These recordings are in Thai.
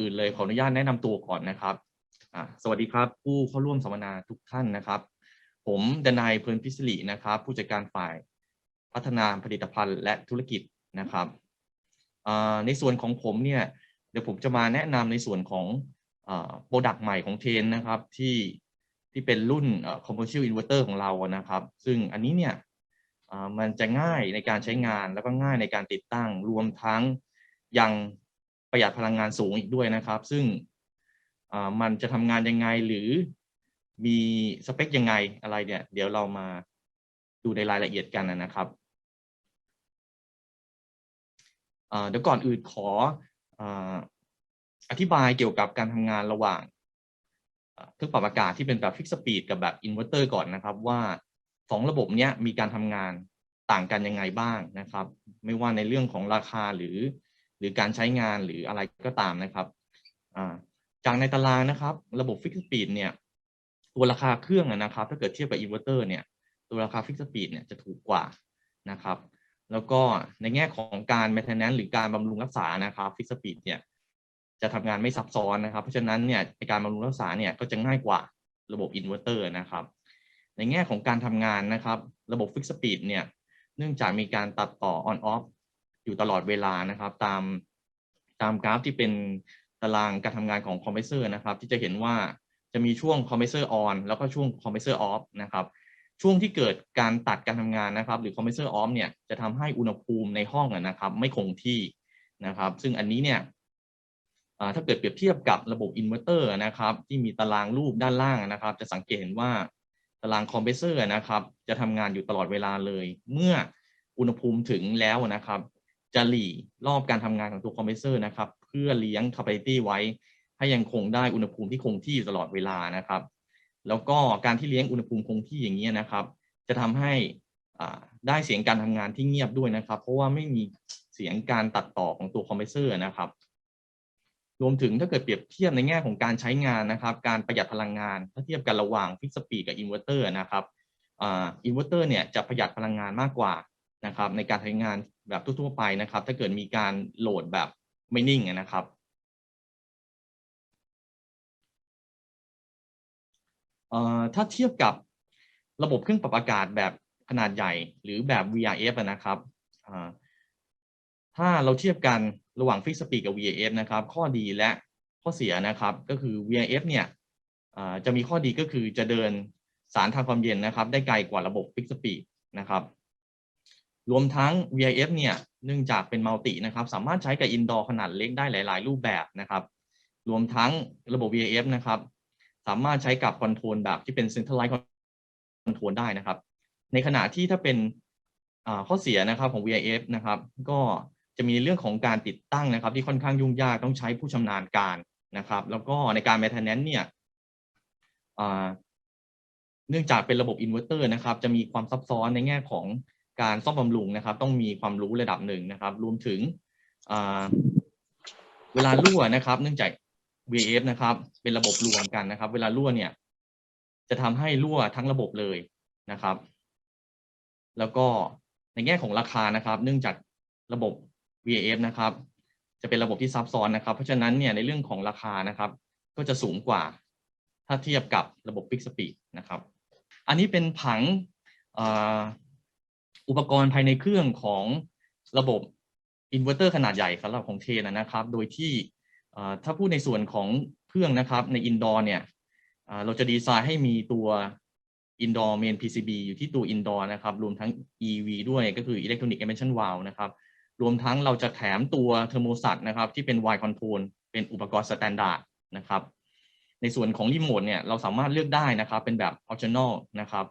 อื่นเลยขออนุญาตแนะนำตัวก่อนนะครับสวัสดีครับผู้เข้าร่วมสัมมนาทุกท่านนะครับ ผมดนายเพลินพิศรีนะครับ ผู้จัดการฝ่ายพัฒนาผลิตภัณฑ์และธุรกิจนะครับในส่วนของผมเนี่ยเดี๋ยวผมจะมาแนะนำในส่วนของโปรดักต์ใหม่ของเทนนะครับที่ที่เป็นรุ่น commercial inverter ของเรานะครับ ซึ่งอันนี้เนี่ยมันจะง่ายในการใช้งานแล้วก็ง่ายในการติดตั้งรวมทั้งยัง ประหยัดพลังงานสูงอีกด้วยนะครับ ซึ่งมันจะทำงานยังไงหรือมีสเปคยังไงอะไรเนี่ย เดี๋ยวเรามาดูในรายละเอียดกันนะครับเดี๋ยวก่อนอื่นขออ่าอธิบายเกี่ยวกับการทำงานระหว่างเครื่องปรับอากาศที่เป็นแบบฟิกสปีดกับแบบอินเวอร์เตอร์ก่อนนะครับ ว่าสองระบบเนี้ยมีการทำงานต่างกันยังไงบ้างนะครับ ไม่ว่าในเรื่องของราคาหรือ หรือการใช้งานหรืออะไรก็ตามนะครับจากในตารางนะครับ ระบบฟิกสปีดเนี่ยตัวราคาเครื่องนะครับ ถ้าเกิดเทียบกับอินเวอร์เตอร์เนี่ยตัวราคาฟิกสปีดเนี่ยจะถูกกว่านะครับ แล้วก็ในแง่ของการ maintenance หรือการบำรุงรักษานะครับฟิกสปีดเนี่ยจะทำงานไม่ซับซ้อนนะครับ เพราะฉะนั้นเนี่ยในการบำรุงรักษาเนี่ยก็จะง่ายกว่าระบบอินเวอร์เตอร์นะครับ ในแง่ของการทำงานนะครับ ระบบฟิกสปีดเนี่ยเนื่องจากมีการตัดต่อ on off อ ยู่ตลอดเวลานะครับ ตามตามกราฟที่เป็นตารางการทำงานของคอมเพรสเซอร์นะครับ ที่จะเห็นว่าจะมีช่วงคอมเพรสเซอร์ออนแล้วก็ช่วงคอมเพรสเซอร์ออฟนะครับ ช่วงที่เกิดการตัดการทำงานนะครับ หรือคอมเพรสเซอร์ออฟเนี่ยจะทำให้อุณหภูมิในห้องนะครับ ไม่คงที่นะครับ ซึ่งอันนี้เนี่ยถ้าเกิดเปรียบเทียบกับระบบอินเวอร์เตอร์นะครับ ที่มีตารางรูปด้านล่างนะครับ จะสังเกตเห็นว่าตารางคอมเพรสเซอร์นะครับ จะทำงานอยู่ตลอดเวลาเลย เมื่ออุณหภูมิถึงแล้วนะครับ จะหลีรอบการทำงานของตัวคอมเพรสเซอร์นะครับ เพื่อเลี้ยง capacity ไว้ ให้ยังคงได้อุณหภูมิที่คงที่ตลอดเวลานะครับ แล้วก็การที่เลี้ยงอุณหภูมิคงที่อย่างนี้นะครับ จะทำให้ได้เสียงการทำงานที่เงียบด้วยนะครับ เพราะว่าไม่มีเสียงการตัดต่อของตัวคอมเพรสเซอร์นะครับ รวมถึงถ้าเกิดเปรียบเทียบในแง่ของการใช้งานนะครับ การประหยัดพลังงาน ถ้าเทียบกันระหว่างฟิกสปีดกับอินเวอร์เตอร์นะครับอินเวอร์เตอร์เนี่ยจะประหยัดพลังงานมากกว่า นะครับในการใช้งานแบบทั่วๆไปนะครับ ถ้าเกิดมีการโหลดแบบไม่นิ่งนะครับ ถ้าเทียบกับระบบเครื่องปรับอากาศแบบขนาดใหญ่ หรือแบบ VRF นะครับถ้าเราเทียบกันระหว่างฟิกสปีดกับ VAF นะครับ ข้อดีและข้อเสียนะครับก็คือ VAF เนี่ยจะมีข้อดีก็คือจะเดินสารทางความเย็นนะครับ ได้ไกลกว่าระบบฟิกสปีดนะครับ รวมทั้ง VIF เนี่ยเนื่องจากเป็นมัลตินะครับ สามารถใช้กับอินดอร์ขนาดเล็กได้หลาย ๆ รูปแบบนะครับ รวมทั้งระบบ VIF นะครับ สามารถใช้กับคอนโทรลแบบที่เป็น Centralized Control ได้นะครับ ในขณะที่ถ้าเป็นข้อเสียนะครับของ VIF นะครับ ก็จะมีเรื่องของการติดตั้งนะครับ ที่ค่อนข้างยุ่งยากต้องใช้ผู้ชำนาญการนะครับ แล้วก็ในการ maintenance เนี่ยเนื่องจากเป็นระบบอินเวอร์เตอร์นะครับ จะมีความซับซ้อนในแง่ของ การซ่อมบำรุงนะครับ ต้องมีความรู้ระดับหนึ่งนะครับ รวมถึงเวลารั่วนะครับ เนื่องจาก VF นะครับ เป็นระบบรวมกันนะครับ เวลารั่วเนี่ย จะทำให้รั่วทั้งระบบเลยนะครับ แล้วก็ในแง่ของราคานะครับ เนื่องจากระบบ VAF นะครับ จะเป็นระบบที่ซับซ้อนนะครับ เพราะฉะนั้นเนี่ยในเรื่องของราคานะครับ ก็จะสูงกว่า ถ้าเทียบกับระบบ Fix Speed นะครับ อันนี้เป็นผัง อุปกรณ์ภายในเครื่องของระบบอินเวอร์เตอร์ขนาดใหญ่สำหรับของเทนนะครับ โดยที่ถ้าพูดในส่วนของเครื่องนะครับในอินดอร์เนี่ยเราจะดีไซน์ให้มีตัว indoor main PCB อยู่ที่ตัว indoor นะครับ รวมทั้ง EV ด้วยก็คือ electronic emission valve นะครับ รวมทั้งเราจะแถมตัวเทอร์โมสัตนะครับที่เป็น Y control เป็นอุปกรณ์สแตนดาร์ดนะครับ ในส่วนของรีโมทเนี่ยเราสามารถเลือกได้นะครับ เป็นแบบ optional นะครับ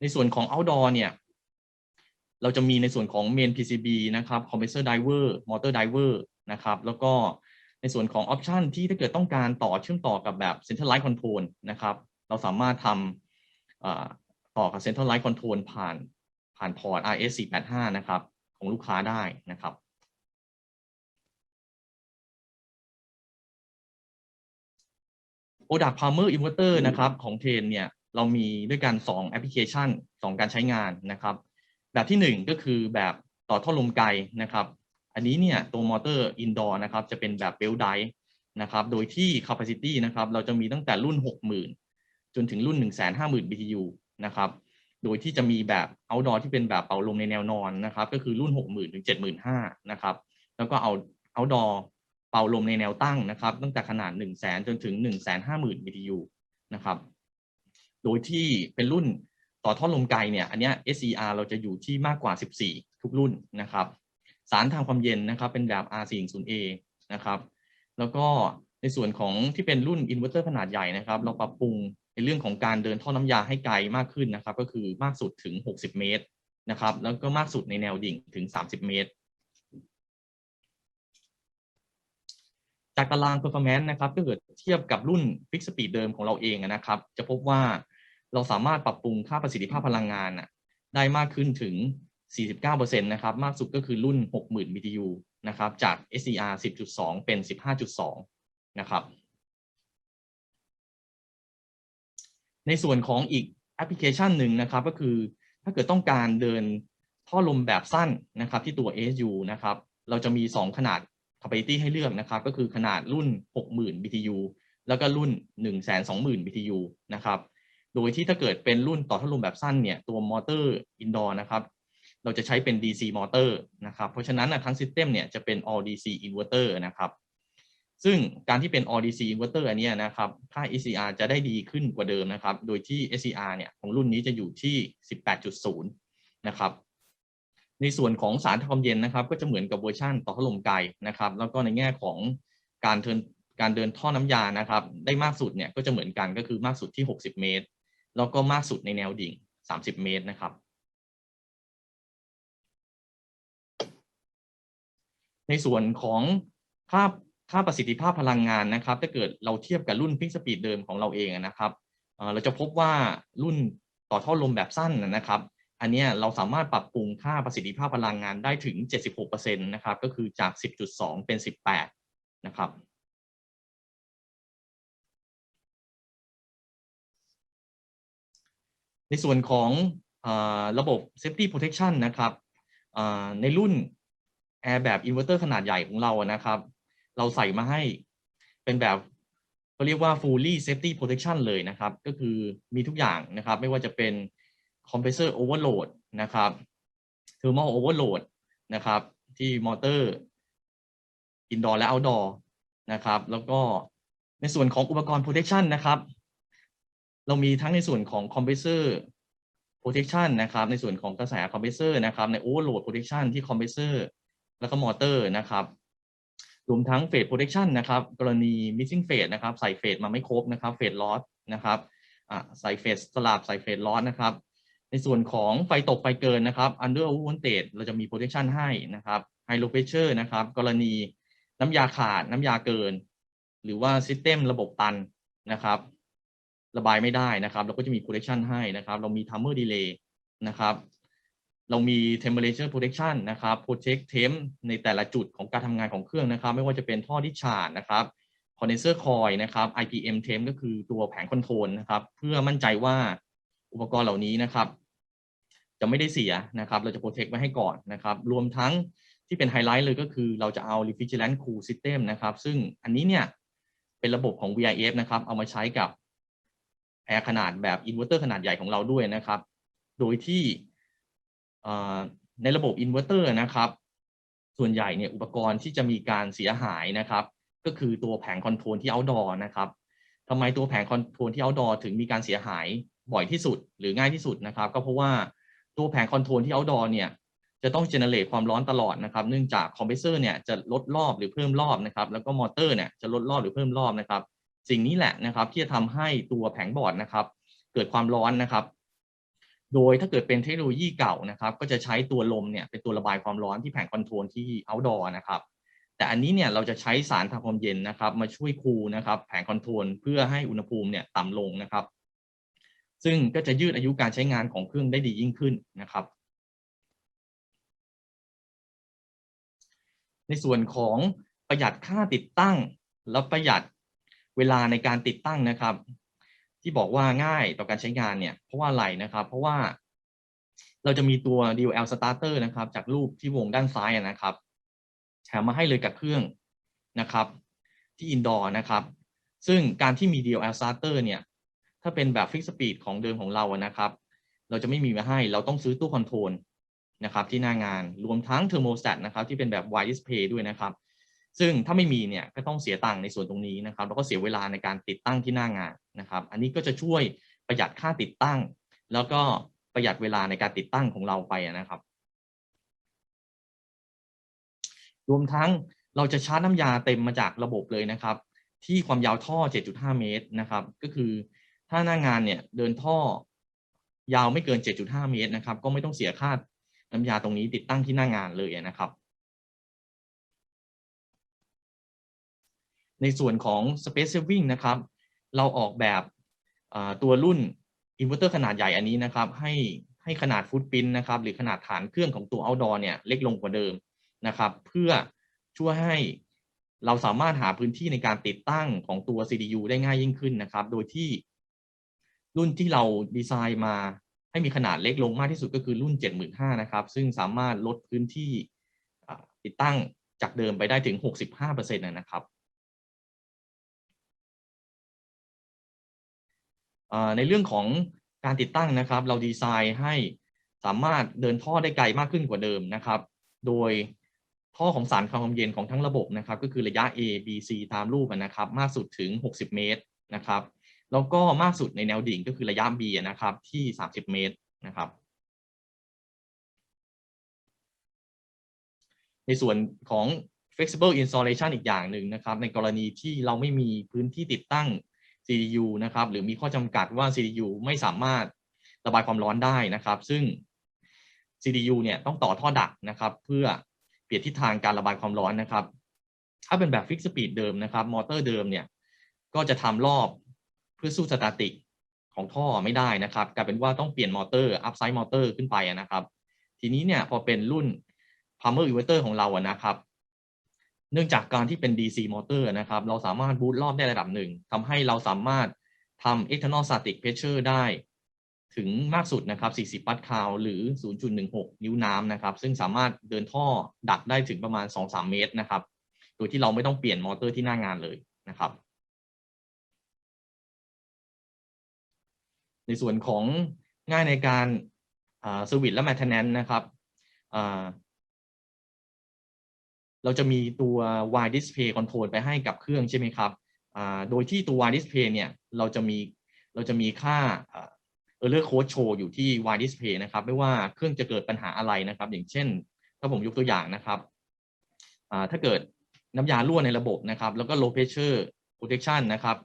ในส่วนของ outdoor เนี่ย เราจะมีในส่วนของ main PCB นะครับ compressor driver motor driver นะครับ แล้วก็ในส่วนของ option ที่ถ้าเกิดต้องการต่อเชื่อมต่อกับแบบ centralized control นะครับ เราสามารถทำต่อกับ centralized control ผ่านผ่านพอร์ต RS485 นะครับ ของลูกค้าได้นะครับ Product Palmer Inverter นะครับของเทนเนี่ย เรามีด้วยกัน 2 แอปพลิเคชัน 2 การใช้งานนะครับ แบบที่ 1 ก็คือแบบต่อท่อลมไกลนะครับ อันนี้เนี่ยตัวมอเตอร์อินดอร์นะครับจะเป็นแบบเบลไดนะครับ โดยที่ capacity นะครับเราจะมีตั้งแต่รุ่น 60,000 จนถึงรุ่น 150,000 BTU นะครับ โดยที่จะมีแบบ outdoor ที่เป็นแบบเป่าลมในแนวนอนนะครับ ก็คือรุ่น 60,000 ถึง 75,000 นะครับ แล้วก็เอา outdoor เป่าลมในแนวตั้งนะครับ ตั้งแต่ขนาด 100,000 จนถึง 150,000 BTU นะครับ โดยที่เป็นรุ่น ต่อท่อลมไกลเนี่ยอันเนี้ย SCR เราจะอยู่ที่มากกว่า 14 ทุกรุ่นนะครับสารทางความเย็นนะครับเป็นแบบ R410A นะครับแล้วก็ในส่วนของที่เป็นรุ่นอินเวอร์เตอร์ขนาดใหญ่นะครับ เราปรับปรุงในเรื่องของการเดินท่อน้ำยาให้ไกลมากขึ้นนะครับ ก็คือมากสุดถึง 60 เมตรนะครับ แล้วก็มากสุดในแนวดิ่งถึง 30 เมตร จากตาราง performance นะครับถ้าเกิดเทียบกับรุ่น fix speed เดิมของเราเองนะครับ จะพบว่า เราสามารถปรับปรุงค่าประสิทธิภาพพลังงานน่ะได้มากขึ้นถึง 49%นะครับ มากสุดก็คือรุ่น 60,000 BTU นะครับ จาก SCR 10.2 เป็น 15.2 นะครับ ในส่วนของอีกแอปพลิเคชันหนึ่งนะครับ ก็คือถ้าเกิดต้องการเดินท่อลมแบบสั้นนะครับ ที่ตัว ASU นะครับ เราจะมี 2 ขนาด capacity ให้เลือกนะครับ ก็คือขนาดรุ่น 60,000 BTU แล้วก็รุ่น 120,000 BTU นะครับ โดยที่ถ้าเกิดเป็นรุ่นต่อท่อลมแบบสั้นเนี่ยตัวมอเตอร์อินดอร์นะครับเราจะใช้เป็น DC มอเตอร์นะครับเพราะฉะนั้นนะทั้ง system เนี่ยจะเป็น all DC inverter นะครับซึ่งการที่เป็น all DC inverter อันนี้นะครับค่า ECR จะได้ดีขึ้นกว่าเดิมนะครับ โดยที่ SCR เนี่ยของรุ่นนี้จะอยู่ที่ 18.0 นะครับในส่วนของสารทำความเย็นนะครับ ก็จะเหมือนกับเวอร์ชันต่อพัดลมไกลนะครับ แล้วก็ในแง่ของการเทินการเดินท่อน้ำยานะครับ ได้มากสุดเนี่ยก็จะเหมือนกันก็คือมากสุดที่ 60 เมตร แล้วก็มากสุดในแนวดิ่ง 30 เมตรนะครับ ในส่วนของค่าค่าประสิทธิภาพพลังงานนะครับ ถ้าเกิดเราเทียบกับรุ่นพิกสปีดเดิมของเราเองนะครับ เราจะพบว่ารุ่นต่อท่อลมแบบสั้นนะครับ อันนี้เราสามารถปรับปรุงค่าประสิทธิภาพพลังงานได้ถึง 76%นะครับ ก็คือจาก 10.2 เป็น 18 นะครับ ในส่วนของอระบบ Safety Protection นะครับในรุ่น Air แบบ Inverter ขนาดใหญ่ของเรานะครับ เราใส่มาให้เป็นแบบเขาเรียกว่า fully safety protection เลยนะครับ ก็คือมีทุกอย่างนะครับ ไม่ว่าจะเป็น compressor overload นะครับ thermal overload นะครับ ที่มอเตอร์ indoor และ outdoor นะครับ แล้วก็ในส่วนของอุปกรณ์ protection นะครับ เรามีทั้งในส่วนของ compressor protection นะครับในส่วนของกระแส compressor นะครับใน overload protection ที่ compressor แล้วก็มอเตอร์นะครับรวมทั้งเฟส protection นะครับกรณี missing phase นะครับใส่เฟสมาไม่ครบนะครับเฟส loss นะครับอ่าใส่เฟสสลับใส่เฟส loss นะครับในส่วนของไฟตกไฟเกินนะครับ under voltage เราจะมี protection ให้นะครับ high low pressure นะครับกรณีน้ำยาขาดน้ำยาเกิน หรือว่า system ระบบตันนะครับ ระบายไม่ได้นะครับ เราก็จะมี protection ให้นะครับ เรามี timer delay นะครับ เรามี temperature protection นะครับ protect temp ในแต่ละจุดของการทำงานของเครื่องนะครับ ไม่ว่าจะเป็นท่อดิชาดนะครับ condenser coil นะครับ IPM temp ก็คือตัวแผงคอนโทรลนะครับ เพื่อมั่นใจว่าอุปกรณ์เหล่านี้นะครับ จะไม่ได้เสียนะครับ เราจะ protect ไว้ให้ก่อนนะครับ รวมทั้งที่เป็นไฮไลท์เลยก็คือเราจะเอา refrigerant cool system นะครับ ซึ่งอันนี้เนี่ยเป็นระบบของ VIF นะครับ เอามาใช้กับ แอร์ขนาดแบบอินเวอร์เตอร์ขนาดใหญ่ของเราด้วยนะครับ โดยที่ในระบบอินเวอร์เตอร์นะครับ ส่วนใหญ่เนี่ยอุปกรณ์ที่จะมีการเสียหายนะครับ ก็คือตัวแผงคอนโทรลที่ outdoor นะครับทำไมตัวแผงคอนโทรลที่ outdoor ถึงมีการเสียหายบ่อยที่สุด หรือง่ายที่สุดนะครับ ก็เพราะว่าตัวแผงคอนโทรลที่ outdoor เนี่ยจะต้องเจเนเรตความร้อนตลอดนะครับ เนื่องจากคอมเพรสเซอร์เนี่ยจะลดรอบหรือเพิ่มรอบนะครับ แล้วก็มอเตอร์เนี่ยจะลดรอบหรือเพิ่มรอบนะครับ สิ่งนี้แหละนะครับที่จะทำให้ตัวแผงบอร์ดนะครับ เกิดความร้อนนะครับ โดยถ้าเกิดเป็นเทคโนโลยีเก่านะครับ ก็จะใช้ตัวลมเนี่ยเป็นตัวระบายความร้อนที่แผงคอนโทรลที่ outdoor นะครับ แต่อันนี้เนี่ยเราจะใช้สารทำความเย็นนะครับ มาช่วยคูลนะครับ แผงคอนโทรลเพื่อให้อุณหภูมิเนี่ยต่ำลงนะครับ ซึ่งก็จะยืดอายุการใช้งานของเครื่องได้ดียิ่งขึ้นนะครับในส่วนของประหยัดค่าติดตั้ง และประหยัด เวลาในการติดตั้งนะครับ ที่บอกว่าง่ายต่อการใช้งานเนี่ย เพราะว่าอะไรนะครับ เพราะว่า เราจะมีตัว DLL starter นะครับ จากรูปที่วงด้านซ้ายนะครับแถมมาให้เลยกับเครื่องนะครับ ที่อินดอร์นะครับ ซึ่งการที่มี DLL starter เนี่ย ถ้าเป็นแบบ fixed speed ของเดิมของเราอะนะครับ เราจะไม่มีมาให้ เราต้องซื้อตู้คอนโทรลนะครับที่หน้างานรวมทั้ง thermostat นะครับที่เป็นแบบ wide display ด้วยนะครับ ซึ่งถ้าไม่มีเนี่ยก็ต้องเสียตังค์ในส่วนตรงนี้นะครับแล้วก็เสียเวลาในการติดตั้งที่หน้างานนะครับ อันนี้ก็จะช่วยประหยัดค่าติดตั้ง แล้วก็ประหยัดเวลาในการติดตั้งของเราไปนะครับ รวมทั้งเราจะชาร์จน้ำยาเต็มมาจากระบบเลยนะครับ ที่ความยาวท่อ 7.5 เมตรนะครับ ก็คือถ้าหน้างานเนี่ยเดินท่อยาวไม่เกิน 7.5 เมตรนะครับ ก็ไม่ต้องเสียค่าน้ำยาตรงนี้ติดตั้งที่หน้างานเลยนะครับ ในส่วนของ Space Saving นะครับ เราออกแบบตัวรุ่นอินเวอร์เตอร์ขนาดใหญ่อันนี้นะครับให้ให้ขนาดฟุตปินนะครับหรือขนาดฐานเครื่องของตัว outdoor เนี่ยเล็กลงกว่าเดิมนะครับ เพื่อช่วยให้เราสามารถหาพื้นที่ในการติดตั้งของตัว CDU ได้ง่ายยิ่งขึ้นนะครับ โดยที่รุ่นที่เราดีไซน์มาให้มีขนาดเล็กลงมากที่สุดก็คือรุ่น 75,000นะครับ ซึ่งสามารถลดพื้นที่ติดตั้งจากเดิมไปได้ถึง 65%นะครับ ในเรื่องของการติดตั้งนะครับ เราดีไซน์ให้สามารถเดินท่อได้ไกลมากขึ้นกว่าเดิมนะครับ โดยท่อของสารความเย็นของทั้งระบบนะครับ ก็คือระยะ A B C ตามรูปนะครับ มากสุดถึง 60 เมตรนะครับ แล้วก็มากสุดในแนวดิ่งก็คือระยะ B นะครับที่ 30 เมตรนะครับในส่วนของ flexible installation อีกอย่างหนึ่งนะครับ ในกรณีที่เราไม่มีพื้นที่ติดตั้ง CDU นะครับหรือมีข้อจำกัดว่า CDU ไม่สามารถระบายความร้อนได้นะครับ ซึ่ง CDU เนี่ยต้องต่อท่อดักนะครับ เพื่อเปลี่ยนทิศทางการระบายความร้อนนะครับ ถ้าเป็นแบบฟิกสปีดเดิมนะครับ มอเตอร์เดิมเนี่ยก็จะทำรอบเพื่อสู้สตาติกของท่อไม่ได้นะครับกลายเป็นว่าต้องเปลี่ยนมอเตอร์อัพไซด์มอเตอร์ขึ้นไปนะครับ ทีนี้เนี่ยพอเป็นรุ่น Palmer Inverter ของเราอะนะครับ นื่องจากการที่เป็น DC มอเตอร์นะครับ เราสามารถบูตรอบได้ระดับหนึ่งทำให้เราสามารถทำ external static pressure ได้ ถึงมากสุดนะครับ 40 ปัสคาลหรือ 0.16 นิ้วน้ำนะครับ ซึ่งสามารถเดินท่อดักได้ถึงประมาณ 2-3 เมตรนะครับ โดยที่เราไม่ต้องเปลี่ยนมอเตอร์ที่หน้างานเลยนะครับ ในส่วนของง่ายในการเซอร์วิสและแมทเทนแนนนะครับ เราจะมีตัว wide display control ไปให้กับเครื่องใช่ไหมครับโดยที่ตัว wide display เนี่ยเราจะมีเราจะมีค่า error code show อยู่ที่ wide display นะครับ ไม่ว่าเครื่องจะเกิดปัญหาอะไรนะครับ อย่างเช่น ถ้าผมยกตัวอย่างนะครับถ้าเกิดน้ำยารั่วในระบบนะครับ แล้วก็ low pressure protection นะครับ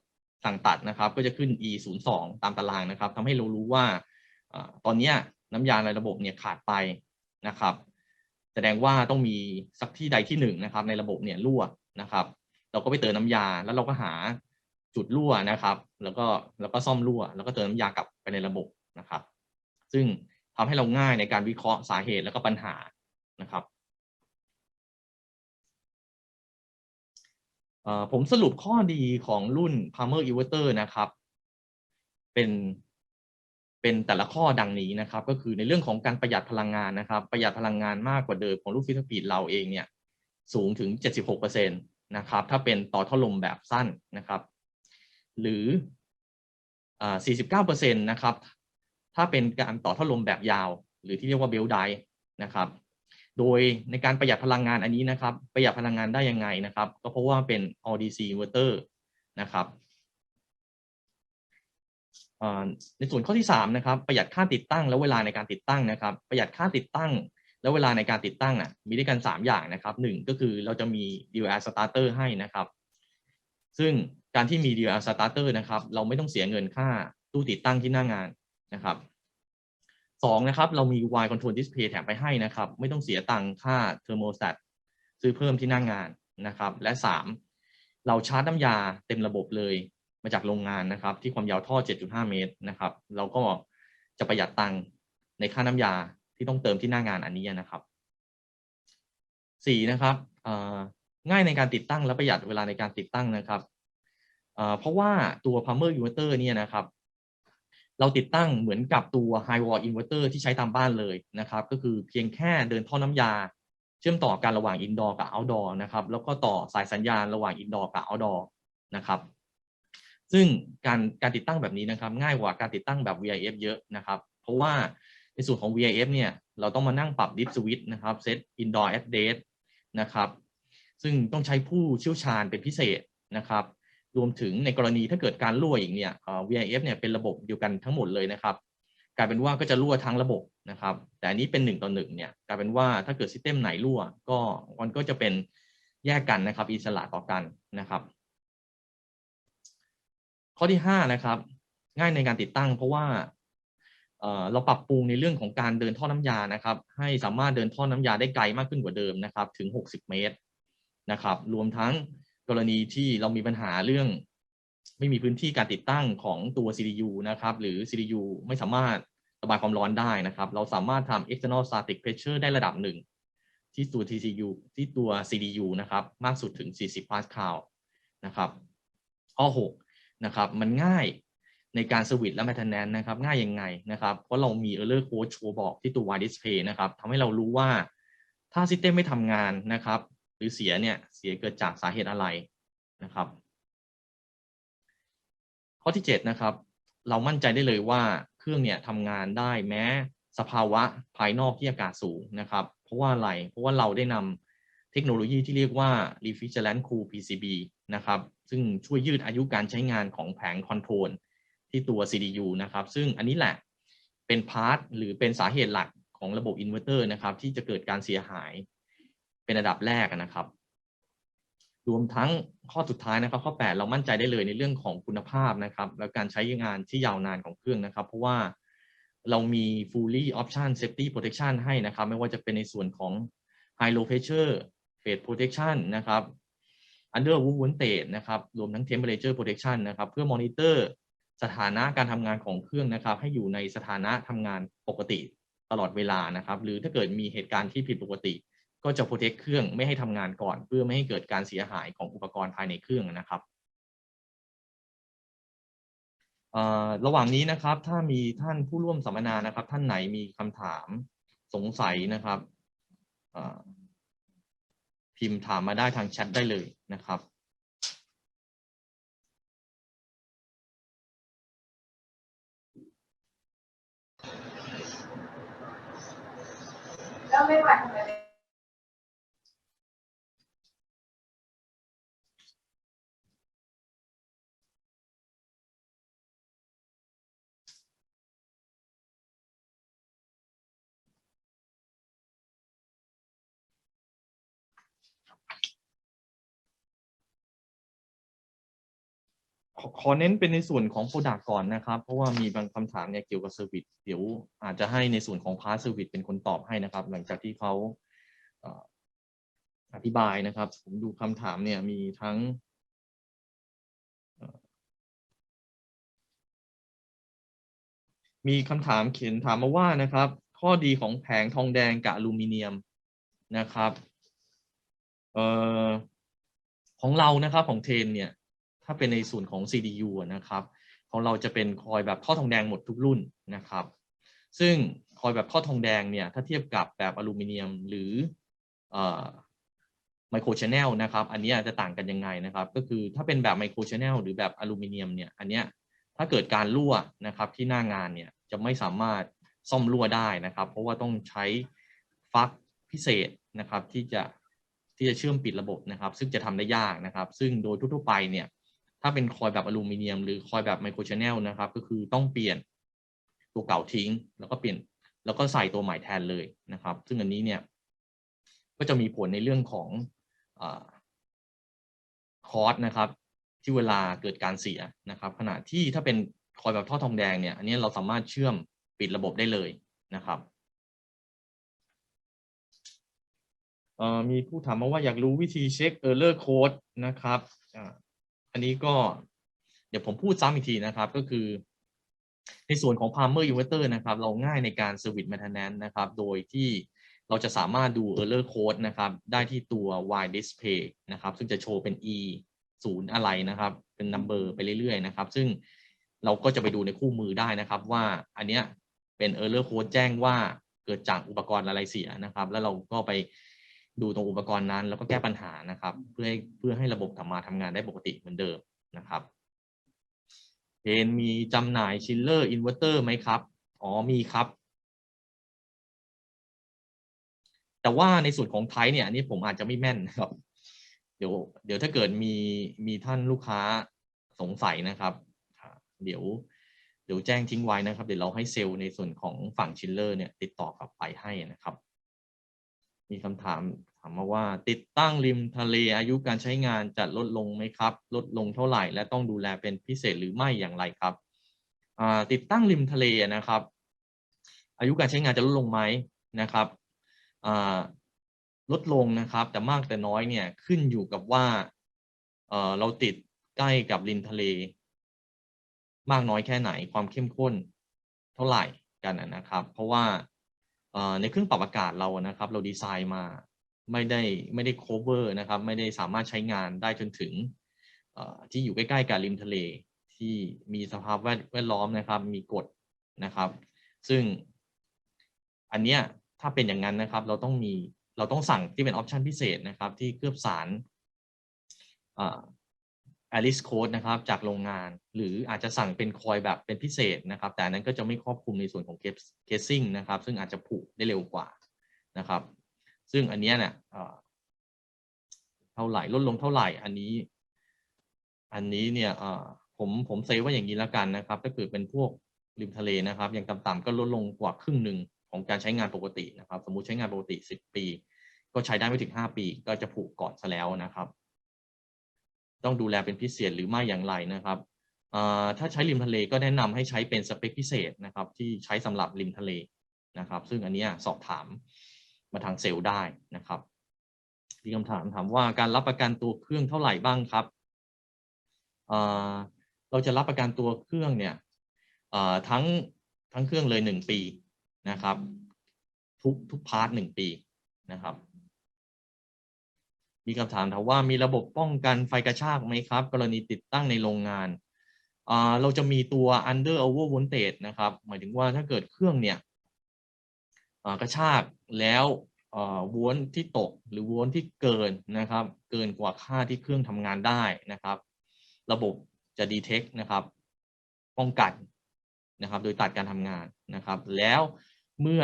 สั่งตัดนะครับ ก็จะขึ้น e 0 2ตามตารางนะครับทำให้เรารู้ว่าตอนนี้น้ำยาในระบบเนี่ยขาดไปนะครับ แสดงว่าต้องมีสักที่ใดที่หนึ่งนะครับ ในระบบเนี่ยรั่วนะครับ เราก็ไปเติมน้ำยา แล้วเราก็หาจุดรั่วนะครับ แล้วก็แล้วก็ซ่อมรั่ว แล้วก็เติมน้ำยากลับไปในระบบนะครับ ซึ่งทำให้เราง่ายในการวิเคราะห์สาเหตุแล้วก็ปัญหานะครับผมสรุปข้อดีของรุ่น Palmer Inverter นะครับ เป็น เป็นแต่ละข้อดังนี้นะครับ ก็คือในเรื่องของการประหยัดพลังงานนะครับ ประหยัดพลังงานมากกว่าเดิมของรุ่นฟิสปีดเราเองเนี่ยสูงถึง 76%นะครับถ้าเป็นต่อท่อลมแบบสั้นนะครับ หรือ 49%นะครับถ้าเป็นการต่อท่อลมแบบยาว หรือที่เรียกว่าเบลไดนะครับ โดยในการประหยัดพลังงานอันนี้นะครับ ประหยัดพลังงานได้ยังไงนะครับ ก็เพราะว่าเป็น ODC inverter นะครับ ในส่วนข้อที่3นะครับประหยัดค่าติดตั้งและเวลาในการติดตั้งนะครับ ประหยัดค่าติดตั้ง และเวลาในการติดตั้งอะมีด้วยกัน 3 อย่างนะครับ 1 ก็คือเราจะมี DLR starter ให้นะครับ ซึ่งการที่มี DLR starter นะครับ เราไม่ต้องเสียเงินค่าตู้ติดตั้งที่หน้างานนะครับสองนะครับเรามี Y Control Display แถมไปให้นะครับ ไม่ต้องเสียตังค่า Thermostat ซื้อเพิ่มที่หน้างานนะครับ และสามเราชาร์จน้ำยาเต็มระบบเลย มาจากโรงงานนะครับ ที่ความยาวท่อ 7.5 เมตรนะครับ เราก็จะประหยัดตังค์ในค่าน้ำยาที่ต้องเติมที่หน้างานอันนี้นะครับสี่นะครับง่ายในการติดตั้งและประหยัดเวลาในการติดตั้งนะครับเพราะว่าตัว Palmer Inverter เนี่ยนะครับ เราติดตั้งเหมือนกับตัว High Wall Inverter ที่ใช้ตามบ้านเลยนะครับ ก็คือเพียงแค่เดินท่อน้ำยา เชื่อมต่อกันระหว่าง indoor กับ outdoor นะครับ แล้วก็ต่อสายสัญญาณระหว่าง indoor กับ outdoor นะครับ ซึ่งการการติดตั้งแบบนี้นะครับ ง่ายกว่าการติดตั้งแบบ VIF เยอะนะครับ เพราะว่าในส่วนของ VIF เนี่ย เราต้องมานั่งปรับ dip switch นะครับ set indoor address นะครับ ซึ่งต้องใช้ผู้เชี่ยวชาญเป็นพิเศษนะครับ รวมถึงในกรณีถ้าเกิดการรั่วอีกเนี่ย VIF เนี่ยเป็นระบบเดียวกันทั้งหมดเลยนะครับ กลายเป็นว่าก็จะรั่วทั้งระบบนะครับ แต่อันนี้เป็นหนึ่งต่อหนึ่งเนี่ย กลายเป็นว่าถ้าเกิดซิสเต็มไหนรั่ว ก็มันก็จะเป็นแยกกันนะครับ อิสระต่อกันนะครับ ข้อที่ห้านะครับ ง่ายในการติดตั้ง เพราะว่าเราปรับปรุงในเรื่องของการเดินท่อน้ำยานะครับ ให้สามารถเดินท่อน้ำยาได้ไกลมากขึ้นกว่าเดิมนะครับ ถึง 60 เมตรนะครับ รวมทั้งกรณีที่เรามีปัญหาเรื่อง ไม่มีพื้นที่การติดตั้งของตัว CDU นะครับ หรือ CDU ไม่สามารถระบายความร้อนได้นะครับ เราสามารถทำ external static pressure ได้ระดับหนึ่ง ที่ตัว TCU ที่ตัว CDU นะครับ มากสุดถึง 40 พาสคาลนะครับ ข้อ 6 นะครับมันง่ายในการสวิตช์และ maintenance นะครับง่ายยังไงนะครับ เพราะเรามี error code โชว์บอกที่ตัว wide display นะครับทำให้เรารู้ว่าถ้า system ไม่ทำงานนะครับ หรือเสียเนี่ยเสียเกิดจากสาเหตุอะไรนะครับ ข้อที่ 7 นะครับ เรามั่นใจได้เลยว่าเครื่องเนี่ยทำงานได้แม้สภาวะภายนอกที่อากาศสูงนะครับ เพราะว่าอะไรเพราะว่าเราได้นำเทคโนโลยีที่เรียกว่า refrigerant cool PCB นะครับ ซึ่งช่วยยืดอายุการใช้งานของแผงคอนโทรลที่ตัว CDU นะครับ ซึ่งอันนี้แหละเป็นพาร์ทหรือเป็นสาเหตุหลักของระบบอินเวอร์เตอร์นะครับที่จะเกิดการเสียหายเป็นระดับแรกนะครับ รวมทั้งข้อสุดท้ายนะครับ ข้อ 8 เรามั่นใจได้เลยในเรื่องของคุณภาพนะครับ และการใช้งานที่ยาวนานของเครื่องนะครับ เพราะว่าเรามี fully option safety protection ให้นะครับ ไม่ว่าจะเป็นในส่วนของ high low pressure phase protection นะครับ under w voltage นะครับ รวมทั้ง temperature protection นะครับ เพื่อ monitor สถานะการทำงานของเครื่องนะครับ ให้อยู่ในสถานะทำงานปกติตลอดเวลานะครับ หรือถ้าเกิดมีเหตุการณ์ที่ผิดปกติ ก็จะ protect เครื่องไม่ให้ทำงานก่อน เพื่อไม่ให้เกิดการเสียหายของอุปกรณ์ภายในเครื่องนะครับระหว่างนี้นะครับ ถ้ามีท่านผู้ร่วมสัมมนานะครับ ท่านไหนมีคำถามสงสัยนะครับ พิมพ์ถามมาได้ทางแชทได้เลยนะครับก็ไม่ไหวทำไม ขอขอเน้นเป็นในส่วนของ Product ก่อนนะครับ เพราะว่ามีบางคำถามเนี่ยเกี่ยวกับ Service เดี๋ยวอาจจะให้ในส่วนของ Part Service เป็นคนตอบให้นะครับ หลังจากที่เขาอธิบายนะครับ ผมดูคำถามเนี่ยมีทั้งมีคำถามเขียนถามมาว่านะครับ ข้อดีของแผงทองแดงกับอลูมิเนียมนะครับเอ่อของเรานะครับของเทนเนี่ย ถ้าเป็นในส่วนของ CDU นะครับของเราจะเป็นคอยแบบท่อทองแดงหมดทุกรุ่นนะครับ ซึ่งคอยแบบท่อทองแดงเนี่ยถ้าเทียบกับแบบอลูมิเนียมหรือไมโครชแนลนะครับ อันนี้จะต่างกันยังไงนะครับ ก็คือถ้าเป็นแบบไมโครชแนลหรือแบบอลูมิเนียมเนี่ยอันเนี้ยถ้าเกิดการรั่วนะครับที่หน้างานเนี่ยจะไม่สามารถซ่อมรั่วได้นะครับ เพราะว่าต้องใช้ฟักพิเศษนะครับที่จะที่จะเชื่อมปิดระบบนะครับ ซึ่งจะทำได้ยากนะครับ ซึ่งโดยทั่วๆไปเนี่ย ถ้าเป็นคอยแบบอลูมิเนียม หรือคอยแบบไมโครชแนลนะครับ ก็คือต้องเปลี่ยนตัวเก่าทิ้ง แล้วก็เปลี่ยนแล้วก็ใส่ตัวใหม่แทนเลยนะครับ ซึ่งอันนี้เนี่ยก็จะมีผลในเรื่องของคอสนะครับ ที่เวลาเกิดการเสียนะครับ ขณะที่ถ้าเป็นคอยแบบท่อทองแดงเนี่ย อันนี้เราสามารถเชื่อมปิดระบบได้เลยนะครับมีผู้ถามมาว่าอยากรู้วิธีเช็ค error code นะครับ อันนี้ก็เดี๋ยวผมพูดซ้ำอีกทีนะครับ ก็คือ ในส่วนของ Palmer Inverter นะครับ เราง่ายในการ Service Maintenance นะครับ โดยที่เราจะสามารถดู Error Code นะครับ ได้ที่ตัว Y Display นะครับ ซึ่งจะโชว์เป็น E 0อะไรนะครับ เป็น Number ไปเรื่อยๆ นะครับ ซึ่งเราก็จะไปดูในคู่มือได้นะครับว่าอันเนี้ยเป็น Error Code แจ้งว่าเกิดจากอุปกรณ์อะไรเสียนะครับ แล้วเราก็ไป ดูตรงอุปกรณ์นั้น แล้วก็แก้ปัญหานะครับ เพื่อให้เพื่อให้ระบบกลับมาทำงานได้ปกติเหมือนเดิมนะครับเพนมีจำหน่ายชิลเลอร์อินเวอร์เตอร์ไหมครับ อ๋อมีครับ แต่ว่าในส่วนของไทยเนี่ยอันนี้ผมอาจจะไม่แม่นนะครับ เดี๋ยว เดี๋ยวถ้าเกิดมีมีท่านลูกค้าสงสัยนะครับ เดี๋ยวเดี๋ยวแจ้งทิ้งไว้นะครับ เดี๋ยวเราให้เซลล์ในส่วนของฝั่งชิลเลอร์เนี่ยติดต่อกลับไปให้นะครับ มีคำถามถามมาว่า ติดตั้งริมทะเลอายุการใช้งานจะลดลงไหมครับ ลดลงเท่าไหร่ และต้องดูแลเป็นพิเศษหรือไม่อย่างไรครับติดตั้งริมทะเลนะครับ อายุการใช้งานจะลดลงไหมนะครับลดลงนะครับ แต่มากแต่น้อยเนี่ยขึ้นอยู่กับว่าเราติดใกล้กับริมทะเล มากน้อยแค่ไหนความเข้มข้นเท่าไหร่กันนะครับ เพราะว่า ในเครื่องปรับอากาศเรานะครับ เราดีไซน์มาไม่ได้ไม่ได้ cover นะครับ ไม่ได้สามารถใช้งานได้จนถึงที่อยู่ใกล้ๆกับริมทะเล ที่มีสภาพแวดล้อมนะครับ มีกฎนะครับ ซึ่งอันเนี้ยถ้าเป็นอย่างนั้นนะครับ เราต้องมีเราต้องสั่งที่เป็นออปชันพิเศษนะครับ ที่เคลือบสาร Alice Code นะครับจากโรงงาน หรืออาจจะสั่งเป็นคอยแบบเป็นพิเศษนะครับ แต่นั้นก็จะไม่ครอบคลุมในส่วนของเคสซิ่งนะครับ ซึ่งอาจจะผุได้เร็วกว่านะครับ ซึ่งอันนี้เนี่ยเอ่อเท่าไหร่ลดลงเท่าไหร่อันนี้ อันนี้เนี่ยเอ่อผมผมเซว่าอย่างนี้แล้วกันนะครับ ถ้าเกิดเป็นพวกริมทะเลนะครับ อย่างต่ำๆก็ลดลงกว่าครึ่งหนึ่งของการใช้งานปกตินะครับ สมมุติใช้งานปกติ 10 ปี ก็ใช้ได้ไม่ถึง 5 ปี ก็จะผูกก่อนซะแล้วนะครับ ต้องดูแลเป็นพิเศษหรือไม่อย่างไรนะครับถ้าใช้ริมทะเลก็แนะนำให้ใช้เป็นสเปคพิเศษนะครับ ที่ใช้สำหรับริมทะเลนะครับ ซึ่งอันนี้สอบถามมาทางเซลล์ได้นะครับมีคำถามถามว่าการรับประกันตัวเครื่องเท่าไหร่บ้างครับเราจะรับประกันตัวเครื่องเนี่ยทั้งทั้งเครื่องเลยหนึ่งปีนะครับ ทุกทุกพาร์ทหนึ่งปีนะครับ มีคำถามถามว่ามีระบบป้องกันไฟกระชากไหมครับ กรณีติดตั้งในโรงงาน เราจะมีตัว under over voltage นะครับ หมายถึงว่าถ้าเกิดเครื่องเนี่ยกระชากแล้ววลที่ตกหรือวลที่เกินนะครับ เกินกว่าค่าที่เครื่องทำงานได้นะครับ ระบบจะ detect นะครับ ป้องกันนะครับ โดยตัดการทำงานนะครับ แล้วเมื่อ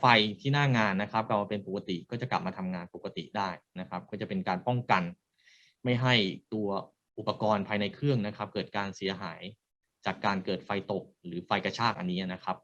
ไฟที่หน้างานนะครับกลับมาเป็นปกติก็จะกลับมาทำงานปกติได้นะครับ ก็จะเป็นการป้องกัน ไม่ให้ตัวอุปกรณ์ภายในเครื่องนะครับ เกิดการเสียหายจากการเกิดไฟตกหรือไฟกระชากอันนี้นะครับ